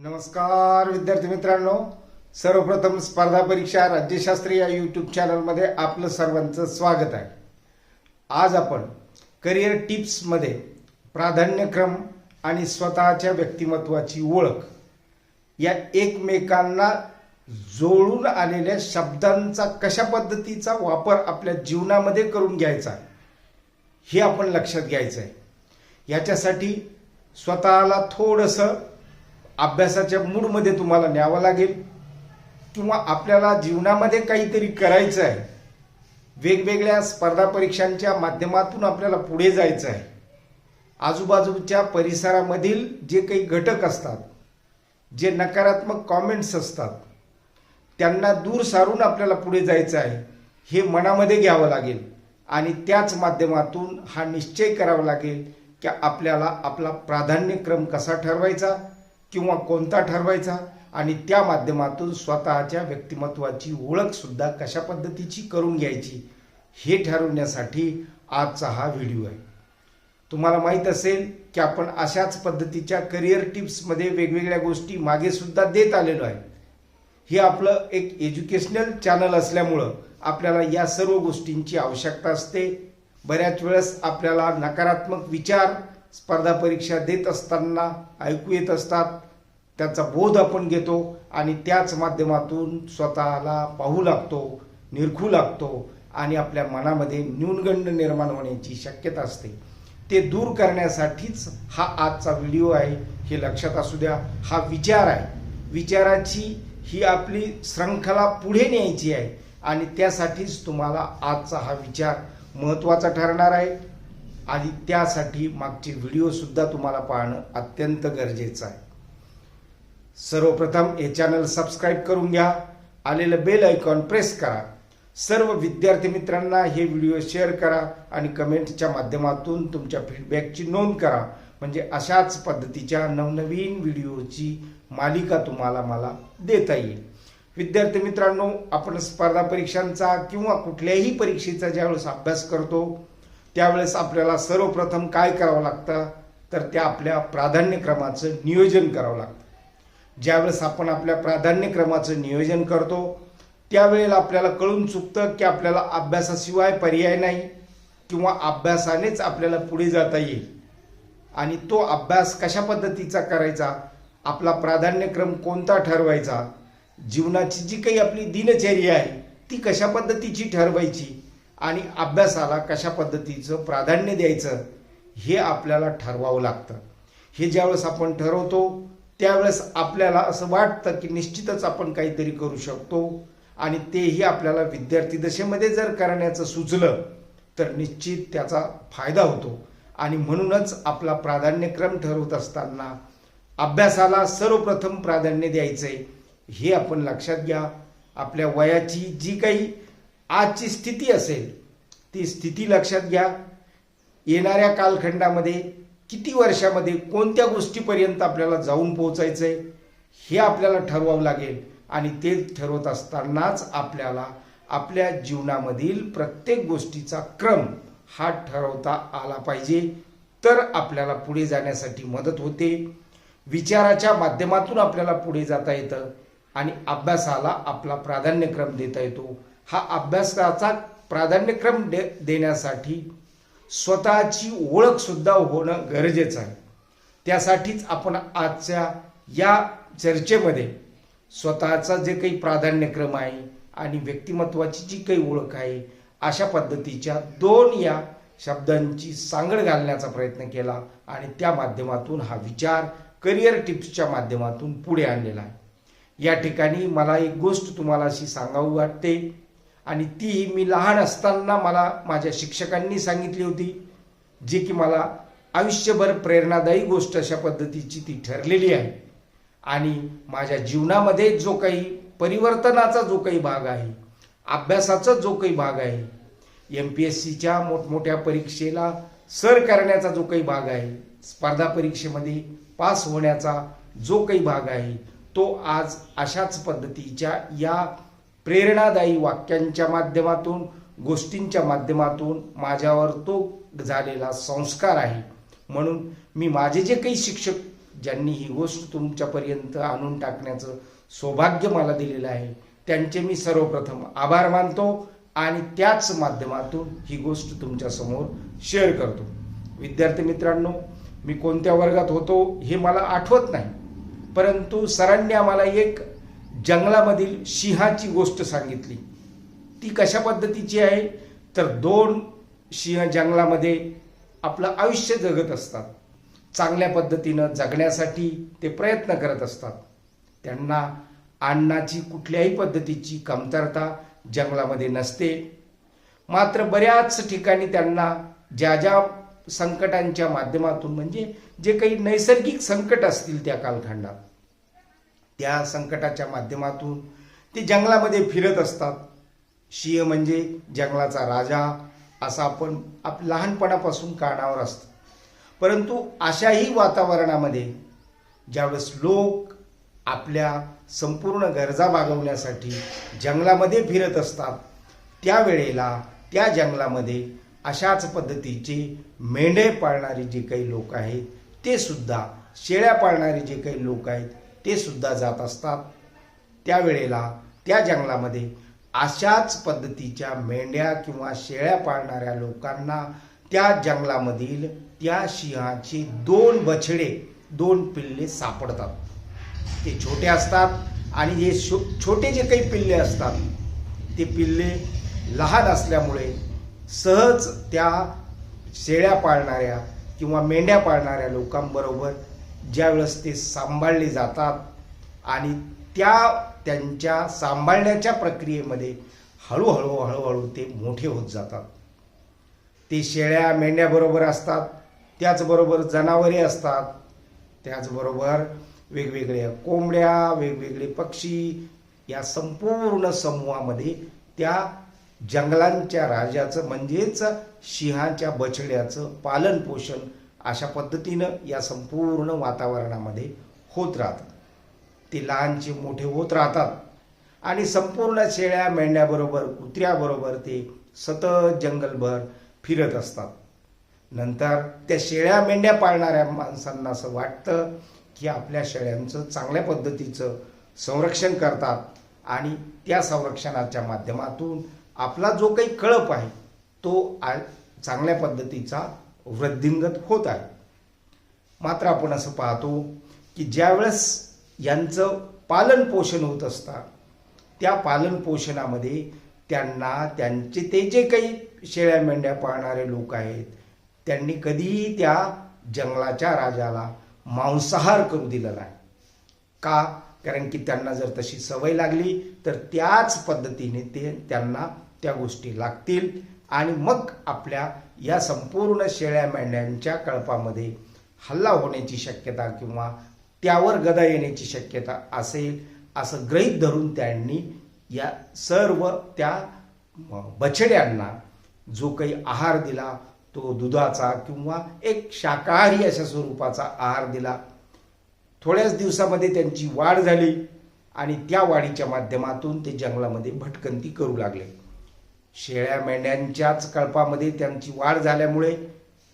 नमस्कार विद्यार्थी मित्रांनो. सर्वप्रथम स्पर्धा परीक्षा राज्यशास्त्री या यूट्यूब चॅनलमध्ये आपलं सर्वांचं स्वागत आहे. आज आपण करिअर टिप्समध्ये प्राधान्यक्रम आणि स्वतःच्या व्यक्तिमत्वाची ओळख या एकमेकांना जोडून आलेल्या शब्दांचा कशा पद्धतीचा वापर आपल्या जीवनामध्ये करून घ्यायचा हे आपण लक्षात घ्यायचं आहे याच्यासाठी स्वतःला थोडंसं अभ्यासाच्या मूडमध्ये तुम्हाला न्यावं लागेल. किंवा आपल्याला जीवनामध्ये काहीतरी करायचं आहे. वेगवेगळ्या स्पर्धा परीक्षांच्या माध्यमातून आपल्याला पुढे जायचं आहे. आजूबाजूच्या परिसरामधील जे काही घटक असतात जे नकारात्मक कॉमेंट्स असतात त्यांना दूर सारून आपल्याला पुढे जायचं आहे हे मनामध्ये घ्यावं लागेल. आणि त्याच माध्यमातून हा निश्चय करावा लागेल की आपल्याला आपला प्राधान्यक्रम कसा ठरवायचा किंवा कोणता ठरवायचा? आणि त्या माध्यमातून स्वतःच्या व्यक्तिमत्वाची ओळखसुद्धा कशा पद्धतीची करून घ्यायची? हे ठरवण्यासाठी आजचा हा व्हिडिओ आहे. तुम्हाला माहीत असेल की आपण अशाच पद्धतीच्या करिअर टिप्समध्ये वेगवेगळ्या गोष्टी मागे सुद्धा देत आलेलो आहे. हे आपलं एक एज्युकेशनल चॅनल असल्यामुळं आपल्याला या सर्व गोष्टींची आवश्यकता असते. बऱ्याच वेळेस आपल्याला नकारात्मक विचार स्पर्धा परीक्षा देत असताना ऐकू येत असतात. त्याचा बोध आपण घेतो आणि त्याच माध्यमातून स्वतःला पाहू लागतो निरखू लागतो आणि आपल्या मनामध्ये न्यूनगंड निर्माण होण्याची शक्यता असते. ते दूर करण्यासाठीच हा आजचा व्हिडिओ आहे हे लक्षात असू द्या. हा विचार आहे. विचाराची ही आपली श्रृंखला पुढे न्यायची आहे आणि त्यासाठीच तुम्हाला आजचा हा विचार महत्त्वाचा ठरणार आहे. आणि त्यासाठी मागचे व्हिडिओसुद्धा तुम्हाला पाहणं अत्यंत गरजेचं आहे. सर्वप्रथम हे चॅनल सबस्क्राईब करून घ्या आलेलं बेल आयकॉन प्रेस करा सर्व विद्यार्थी मित्रांना हे व्हिडिओ शेअर करा आणि कमेंटच्या माध्यमातून तुमच्या फीडबॅकची नोंद करा. म्हणजे अशाच पद्धतीच्या नवनवीन व्हिडिओची मालिका तुम्हाला मला देता येईल. विद्यार्थी मित्रांनो आपण स्पर्धा परीक्षांचा किंवा कुठल्याही परीक्षेचा ज्यावेळेस अभ्यास करतो त्यावेळेस आपल्याला सर्वप्रथम काय करावं लागतं? तर त्या आपल्या प्राधान्यक्रमाचं नियोजन करावं लागतं. ज्यावेळेस आपण आपल्या प्राधान्यक्रमाचं नियोजन करतो त्यावेळेला आपल्याला कळून चुकतं की आपल्याला अभ्यासाशिवाय पर्याय नाही किंवा अभ्यासानेच आपल्याला पुढे जाता येईल. आणि तो अभ्यास कशा पद्धतीचा करायचा? आपला प्राधान्यक्रम कोणता ठरवायचा? जीवनाची जी काही आपली दिनचर्या आहे ती कशा पद्धतीची ठरवायची? आणि अभ्यासाला कशा पद्धतीचं प्राधान्य द्यायचं हे आपल्याला ठरवावं लागतं. हे ज्यावेळेस आपण ठरवतो त्यावेळेस आपल्याला असं वाटतं की निश्चितच आपण काहीतरी करू शकतो आणि तेही आपल्याला विद्यार्थी दशेमध्ये जर करण्याचं सुचलं तर निश्चित त्याचा फायदा होतो. आणि म्हणूनच आपला प्राधान्यक्रम ठरवत असताना अभ्यासाला सर्वप्रथम प्राधान्य द्यायचं आहे हे आपण लक्षात घ्या. आपल्या वयाची जी काही आजची स्थिती असेल ती स्थिती लक्षात घ्या. येणाऱ्या कालखंडामध्ये किती वर्षामध्ये कोणत्या गोष्टीपर्यंत आपल्याला जाऊन पोहोचायचं आहे हे आपल्याला ठरवावं लागेल. आणि ते ठरवत असतानाच आपल्याला आपल्या जीवनामधील प्रत्येक गोष्टीचा क्रम हा ठरवता आला पाहिजे. तर आपल्याला पुढे जाण्यासाठी मदत होते. विचाराच्या माध्यमातून आपल्याला पुढे जाता येतं. आणि अभ्यासाला आपला प्राधान्यक्रम देता येतो. हा अभ्यासाचा प्राधान्यक्रम दे देण्यासाठी स्वतःची ओळखसुद्धा होणं गरजेचं आहे. त्यासाठीच आपण आजच्या या चर्चेमध्ये स्वतःचा जे काही प्राधान्यक्रम आहे आणि व्यक्तिमत्वाची जी काही ओळख आहे अशा पद्धतीच्या दोन या शब्दांची सांगड घालण्याचा प्रयत्न केला आणि त्या माध्यमातून हा विचार करिअर टिप्सच्या माध्यमातून पुढे आणलेला आहे. या ठिकाणी मला एक गोष्ट तुम्हाला अशी सांगावी वाटते. आणि ती मी लहान असताना मला माझ्या शिक्षकांनी सांगितली होती जे की मला आयुष्यभर प्रेरणादायी गोष्ट अशा पद्धतीची ती ठरलेली आहे. आणि माझ्या जीवनामध्ये जो काही परिवर्तनाचा जो काही भाग आहे अभ्यासाचा जो काही भाग आहे एम पी एस सीच्या मोठमोठ्या परीक्षेला सर करण्याचा जो काही भाग आहे स्पर्धा परीक्षेमध्ये पास होण्याचा जो काही भाग आहे तो आज अशाच पद्धतीच्या या प्रेरणादायी वाक्यांच्या माध्यमातून गोष्टींच्या माध्यमातून माझ्यावर तो झालेला संस्कार आहे. म्हणून मी माझे जे काही शिक्षक ज्यांनी ही गोष्ट तुमच्यापर्यंत आणून टाकण्याचं सौभाग्य मला दिलेलं आहे त्यांचे मी सर्वप्रथम आभार मानतो आणि त्याच माध्यमातून ही गोष्ट तुमच्यासमोर शेअर करतो. विद्यार्थी मित्रांनो मी कोणत्या वर्गात होतो हे मला आठवत नाही. परंतु सरांनी आम्हाला एक जंगलामधील सिंहाची गोष्ट सांगितली. ती कशा पद्धतीची आहे? तर दोन सिंह जंगलामध्ये आपलं आयुष्य जगत असतात. चांगल्या पद्धतीनं जगण्यासाठी ते प्रयत्न करत असतात. त्यांना अन्नाची कुठल्याही पद्धतीची कमतरता जंगलामध्ये नसते. मात्र बऱ्याच ठिकाणी त्यांना ज्या ज्या संकटांच्या माध्यमातून म्हणजे जे काही नैसर्गिक संकट असतील त्या कालखंडात. त्या संकटाच्या माध्यमातून ते जंगलामध्ये फिरत असतात. शिय म्हणजे जंगलाचा राजा असा आपण आप लहानपणापासून कानावर असतं. परंतु अशाही वातावरणामध्ये ज्यावेळेस लोक आपल्या संपूर्ण गरजा भागवण्यासाठी जंगलामध्ये फिरत असतात त्यावेळेला त्या जंगलामध्ये अशाच पद्धतीचे मेंढे पाळणारे जे काही लोक आहेत ते सुद्धा शेळ्या पाळणारे जे काही लोक आहेत ते सुद्धा जात असतात. त्यावेळेला त्या जंगलामध्ये अशाच पद्धतीच्या मेंढ्या किंवा शेळ्या पाळणाऱ्या लोकांना त्या जंगलामधील त्या सिंहाचे दोन बछडे दोन पिल्ले सापडतात. ते छोटे असतात आणि हे शो- छोटे जे काही पिल्ले असतात ते पिल्ले लहान असल्यामुळे सहज त्या शेळ्या पाळणाऱ्या किंवा मेंढ्या पाळणाऱ्या लोकांबरोबर ज्यावेळेस ते सांभाळले जातात आणि त्या त्यांच्या सांभाळण्याच्या प्रक्रियेमध्ये हळूहळू हळूहळू ते मोठे होत जातात. ते शेळ्या मेंढ्याबरोबर असतात त्याचबरोबर जनावरे असतात त्याचबरोबर वेगवेगळ्या कोंबड्या वेगवेगळे पक्षी या संपूर्ण समूहामध्ये त्या जंगलांच्या राजाचं म्हणजेच सिंहाच्या बछड्याचं पालन पोषण अशा पद्धतीनं या संपूर्ण वातावरणामध्ये होत राहतं. ते लहानचे मोठे होत राहतात. आणि संपूर्ण शेळ्या मेंढ्याबरोबर कुत्र्याबरोबर ते सतत जंगलभर फिरत असतात. नंतर त्या शेळ्या मेंढ्या पाळणाऱ्या माणसांना असं वाटतं की आपल्या शेळ्यांचं चांगल्या पद्धतीचं संरक्षण करतात आणि त्या संरक्षणाच्या माध्यमातून आपला जो काही कळप आहे तो आ- चांगल्या पद्धतीचा वृद्धिंगत होत आहे. मात्र आपण असं पाहतो की ज्यावेळेस यांचं पालन पोषण होत असतं त्या पालन पोषणामध्ये त्यांना त्यांचे ते जे काही शेळ्या मेंढ्या पाळणारे लोक आहेत त्यांनी कधीही त्या जंगलाच्या राजाला मांसाहार करू दिला नाही. का? कारण की त्यांना जर तशी सवय लागली तर त्याच पद्धतीने ते त्यांना त्या गोष्टी लागतील आणि मग आपल्या या संपूर्ण शेळ्या मेंढ्यांच्या कळपामध्ये हल्ला होण्याची शक्यता किंवा त्यावर गदा येण्याची शक्यता असेल असं गृहीत धरून त्यांनी या सर्व त्या बछड्यांना जो काही आहार दिला तो दुधाचा किंवा एक शाकाहारी अशा स्वरूपाचा आहार दिला. थोड्याच दिवसामध्ये त्यांची वाढ झाली आणि त्या वाढीच्या माध्यमातून ते जंगलामध्ये भटकंती करू लागले. शेळ्या मेंढ्यांच्याच कळपामध्ये त्यांची वाढ झाल्यामुळे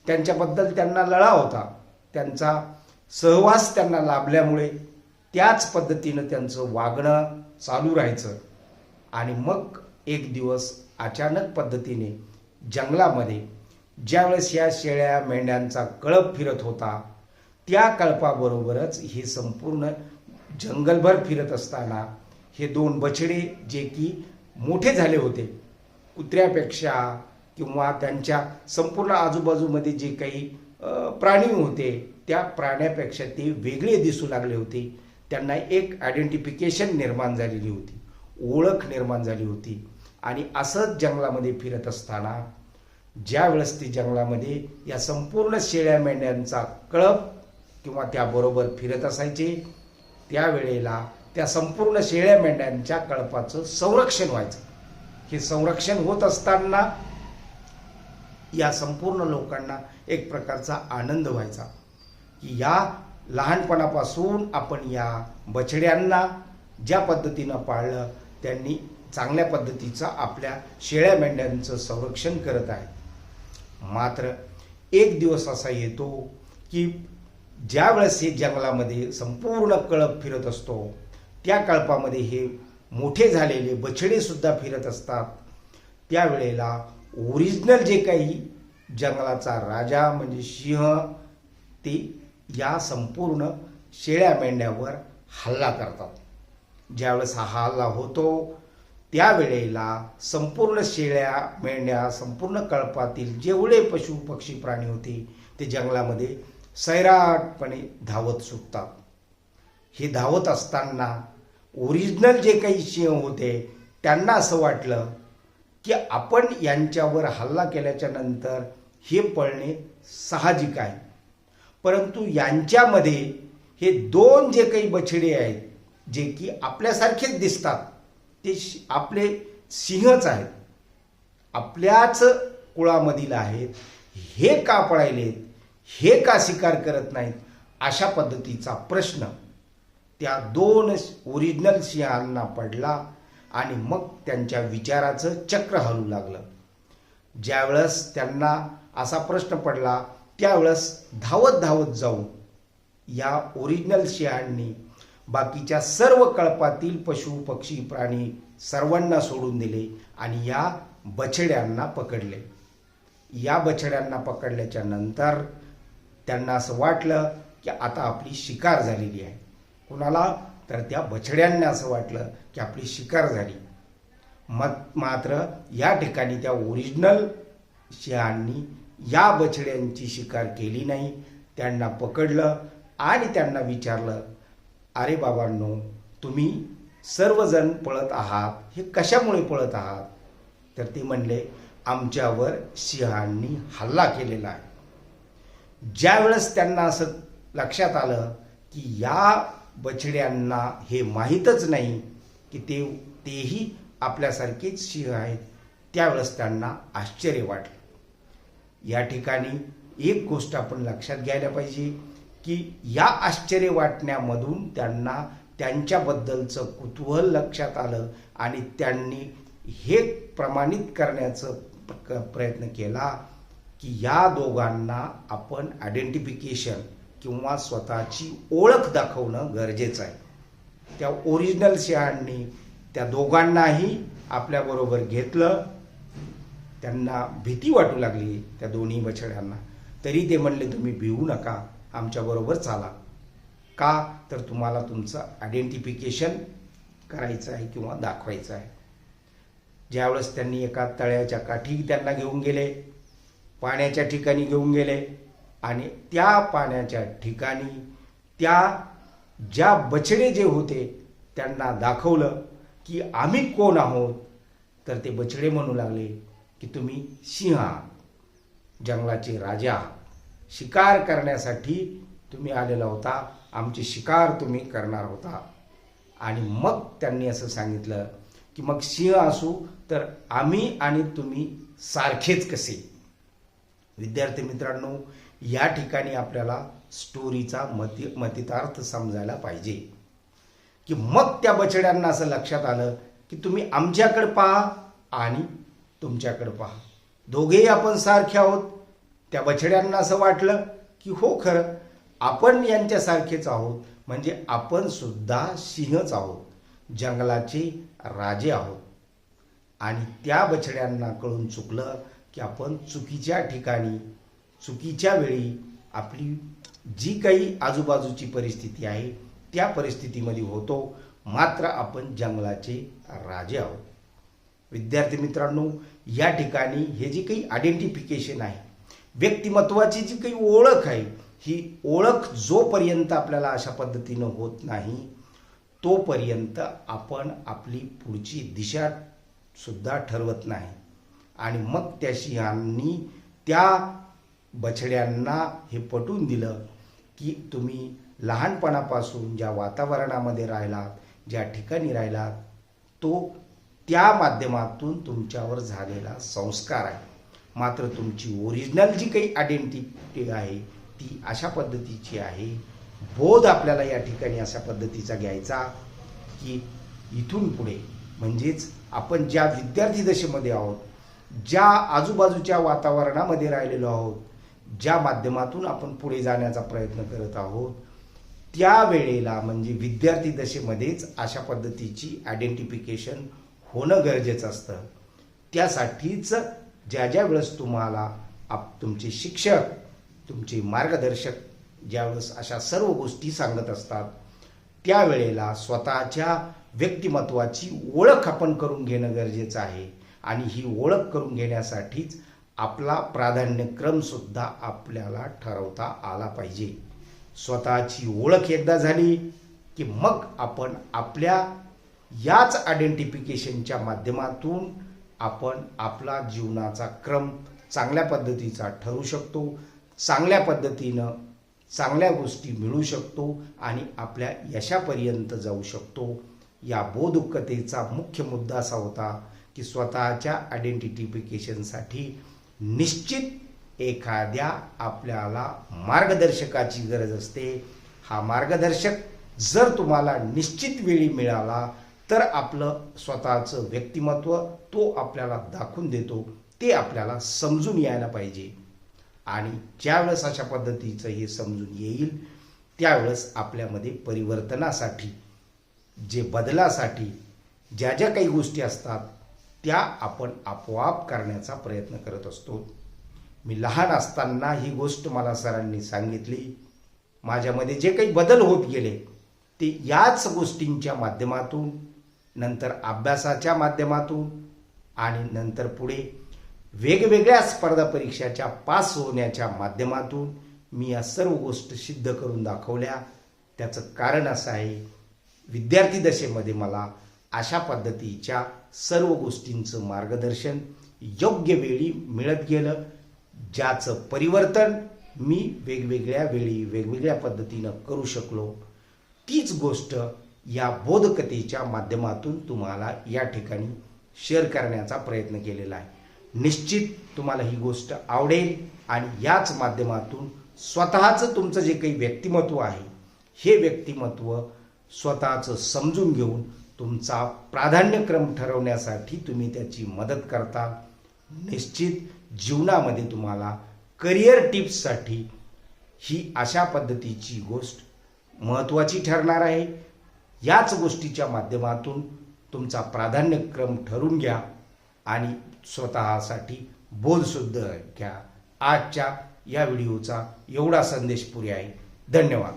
त्यांच्याबद्दल त्यांना लळा होता. त्यांचा सहवास त्यांना लाभल्यामुळे त्याच पद्धतीनं त्यांचं वागणं चालू राहायचं. आणि मग एक दिवस अचानक पद्धतीने जंगलामध्ये ज्यावेळेस या शेळ्या मेंढ्यांचा कळप फिरत होता त्या कळपाबरोबरच हे संपूर्ण जंगलभर फिरत असताना हे दोन बछडे जे की मोठे झाले होते कुत्र्यापेक्षा किंवा त्यांच्या संपूर्ण आजूबाजूमध्ये जे काही प्राणी होते त्या प्राण्यापेक्षा ते वेगळे दिसू लागले होते. त्यांना एक आयडेंटिफिकेशन निर्माण झालेली होती. ओळख निर्माण झाली होती. आणि असंच जंगलामध्ये फिरत असताना ज्या वेळेस ते जंगलामध्ये या संपूर्ण शेळ्या मेंढ्यांचा कळप किंवा त्याबरोबर फिरत असायचे त्यावेळेला त्या संपूर्ण शेळ्या मेंढ्यांच्या कळपाचं संरक्षण व्हायचं. हे संरक्षण होत असताना या संपूर्ण लोकांना एक प्रकारचा आनंद व्हायचा. की या लहानपणापासून आपण या बछड्यांना ज्या पद्धतीनं पाळलं त्यांनी चांगल्या पद्धतीचं आपल्या शेळ्या मेंढ्यांचं संरक्षण करत आहे. मात्र एक दिवस असा येतो की ज्यावेळेस हे जंगलामध्ये संपूर्ण कळप फिरत असतो त्या कळपामध्ये हे मोठे झालेले बछडे सुद्धा फिरत असतात. त्यावेळेला ओरिजिनल जे काही जंगलाचा राजा म्हणजे सिंह ते या संपूर्ण शेळ्या मेंढ्यावर हल्ला करतात. ज्यावेळेस हा हल्ला होतो त्यावेळेला संपूर्ण शेळ्या मेंढ्या संपूर्ण कळपातील जेवढे पशु पक्षी प्राणी होते ते जंगलामध्ये सैराटपणे धावत सुटतात. हे धावत असताना ओरिजिनल जे काही सिंह होते त्यांना असं वाटलं की आपण यांच्यावर हल्ला केल्याच्यानंतर हे पळणे साहजिक आहे. परंतु यांच्यामध्ये हे दोन जे काही बछडे आहेत जे की आपल्यासारखेच दिसतात ते आपले सिंहच आहेत. आपल्याच कुळामधील आहेत. हे का पळायलेत? हे का स्वीकार करत नाहीत? अशा पद्धतीचा प्रश्न. त्या दोन ओरिजिनल सिंहांना पडला आणि मग त्यांच्या विचाराचं चक्र हलू लागलं. ज्यावेळेस त्यांना असा प्रश्न पडला त्यावेळेस धावत धावत जाऊन या ओरिजिनल सिंहांनी बाकीच्या सर्व कळपातील पशु पक्षी प्राणी सर्वांना सोडून दिले आणि या बछड्यांना पकडले. या बछड्यांना पकडल्याच्या नंतर त्यांना असं वाटलं की आता आपली शिकार झालेली आहे. कुणाला? तर त्या बछड्यांना असं वाटलं की आपली शिकार झाली. मत मात्र या ठिकाणी त्या ओरिजिनल सिंहांनी या बछड्यांची शिकार केली नाही. त्यांना पकडलं आणि त्यांना विचारलं अरे बाबांनो तुम्ही सर्वजण पळत आहात? हे कशामुळे पळत आहात? तर ते म्हणले आमच्यावर सिंहांनी हल्ला केलेला आहे. ज्यावेळेस त्यांना असं लक्षात आलं की या बछड्यांना हे माहीतच नाही की ते तेही आपल्यासारखेच सिंह आहेत. त्यावेळेस त्यांना आश्चर्य वाटलं. या ठिकाणी एक गोष्ट आपण लक्षात घ्यायला पाहिजे की या आश्चर्य वाटण्यामधून त्यांना त्यांच्याबद्दलचं कुतूहल लक्षात आलं आणि त्यांनी हे प्रमाणित करण्याचं प्रयत्न केला की या दोघांना आपण आयडेंटिफिकेशन किंवा स्वतःची ओळख दाखवणं गरजेचं आहे. त्या ओरिजिनल सिंहांनी त्या दोघांनाही आपल्याबरोबर घेतलं. त्यांना भीती वाटू लागली त्या दोन्ही बछड्यांना. तरी ते म्हणले तुम्ही भिवू नका आमच्याबरोबर चाला. का तर तुम्हाला तुमचं आयडेंटिफिकेशन करायचं आहे किंवा दाखवायचं आहे. ज्यावेळेस त्यांनी एका तळ्याच्या काठी त्यांना घेऊन गेले पाण्याच्या ठिकाणी घेऊन गेले आणि त्या पाण्याच्या ठिकाणी त्या ज्या बछडे जे होते त्यांना दाखवलं की आम्ही कोण आहोत. तर ते बछडे म्हणू लागले की तुम्ही सिंह जंगलाचे राजा शिकार करण्यासाठी तुम्ही आलेला होता. आमची शिकार तुम्ही करणार होता. आणि मग त्यांनी असं सांगितलं की मग सिंह असू तर आम्ही आणि तुम्ही सारखेच कसे? विद्यार्थी मित्रांनो या ठिकाणी आपल्याला स्टोरीचा मती मतितार्थ समजायला पाहिजे. की मग त्या बछड्यांना असं लक्षात आलं की तुम्ही आमच्याकडे पहा आणि तुमच्याकडे पहा. दोघेही आपण सारखे आहोत. त्या बछड्यांना असं वाटलं की हो खरं आपण यांच्यासारखेच आहोत. म्हणजे आपण सुद्धा सिंहच आहोत. जंगलाचे राजे आहोत. आणि त्या बछड्यांना कळून चुकलं की आपण चुकीच्या ठिकाणी चुकीच्या वेळी आपली जी काही आजूबाजूची परिस्थिती आहे त्या परिस्थितीमध्ये होतो. मात्र आपण जंगलाचे राजे आहोत. विद्यार्थी मित्रांनो या ठिकाणी हे जी काही आयडेंटिफिकेशन आहे व्यक्तिमत्वाची जी काही ओळख आहे ही ओळख जोपर्यंत आपल्याला अशा पद्धतीनं होत नाही तोपर्यंत आपण आपली पुढची दिशा सुद्धा ठरवत नाही. आणि मग त्या सिंहांनी त्या बछड्यांना हे पटवून दिलं की तुम्ही लहानपणापासून ज्या वातावरणामध्ये राहिलात ज्या ठिकाणी राहिलात तो त्या माध्यमातून तुमच्यावर झालेला संस्कार आहे. मात्र तुमची ओरिजिनल जी काही आयडेंटिटी आहे ती अशा पद्धतीची आहे. बोध आपल्याला या ठिकाणी अशा पद्धतीचा घ्यायचा की इथून पुढे म्हणजेच आपण ज्या विद्यार्थी दशेमध्ये आहोत ज्या आजूबाजूच्या वातावरणामध्ये राहिलेलो आहोत ज्या माध्यमातून आपण पुढे जाण्याचा प्रयत्न करत आहोत त्या वेळेला म्हणजे विद्यार्थी दशेमध्येच अशा पद्धतीची आयडेंटिफिकेशन होणं गरजेचं असतं. त्यासाठीच ज्या ज्या वेळेस तुम्हाला आप तुमचे शिक्षक तुमचे मार्गदर्शक ज्यावेळेस अशा सर्व गोष्टी सांगत असतात त्यावेळेला स्वतःच्या व्यक्तिमत्वाची ओळख आपण करून घेणं गरजेचं आहे. आणि ही ओळख करून घेण्यासाठीच आपला प्राधान्यक्रम सुद्धा आपल्याला ठरवता आला पाहिजे. स्वतःची ओळख एकदा झाली की मग आपण आपल्या याच आयडेंटिफिकेशनच्या माध्यमातून आपण आपला जीवनाचा क्रम चांगल्या पद्धतीचा ठरू शकतो चांगल्या पद्धतीनं चांगल्या गोष्टी मिळू शकतो आणि आपल्या यशापर्यंत जाऊ शकतो. या बोधुकतेचा मुख्य मुद्दा असा होता की स्वतःच्या आयडेंटिफिकेशनसाठी निश्चित एखाद्या आपल्याला मार्गदर्शकाची गरज असते. हा मार्गदर्शक जर तुम्हाला निश्चित वेळी मिळाला तर आपलं स्वतःचं व्यक्तिमत्व तो आपल्याला दाखवून देतो. ते आपल्याला समजून यायला पाहिजे. आणि ज्यावेळेस अशा पद्धतीचं हे समजून येईल त्यावेळेस आपल्यामध्ये परिवर्तनासाठी जे बदलासाठी ज्या ज्या काही गोष्टी असतात त्या आपण आपोआप करण्याचा प्रयत्न करत असतो. मी लहान असताना ही गोष्ट मला सरांनी सांगितली. माझ्यामध्ये जे काही बदल होत गेले ते याच गोष्टींच्या माध्यमातून नंतर अभ्यासाच्या माध्यमातून आणि नंतर पुढे वेगवेगळ्या स्पर्धा परीक्षाच्या पास होण्याच्या माध्यमातून मी या सर्व गोष्ट सिद्ध करून दाखवल्या. त्याचं कारण असं आहे विद्यार्थी दशेमध्ये मला अशा पद्धतीच्या सर्व गोष्टींचं मार्गदर्शन योग्य वेळी मिळत गेलं ज्याचं परिवर्तन मी वेगवेगळ्या वेळी वेगवेगळ्या पद्धतीनं करू शकलो तीच गोष्ट या बोधकथेच्या माध्यमातून तुम्हाला या ठिकाणी शेअर करण्याचा प्रयत्न केलेला आहे. निश्चित तुम्हाला ही गोष्ट आवडेल आणि याच माध्यमातून स्वतःचं तुमचं जे काही व्यक्तिमत्व आहे हे व्यक्तिमत्व स्वतःचं समजून घेऊन तुमचा प्राधान्यक्रम ठरवण्यासाठी तुम्ही त्याची मदत करता. निश्चित जीवनामध्ये तुम्हाला करिअर टिप्ससाठी ही अशा पद्धतीची गोष्ट महत्त्वाची ठरणार आहे. याच गोष्टीच्या माध्यमातून तुमचा प्राधान्यक्रम ठरून घ्या आणि स्वतःसाठी बोधसुद्धा घ्या. आजच्या या व्हिडिओचा एवढा संदेश पुरे आहे. धन्यवाद.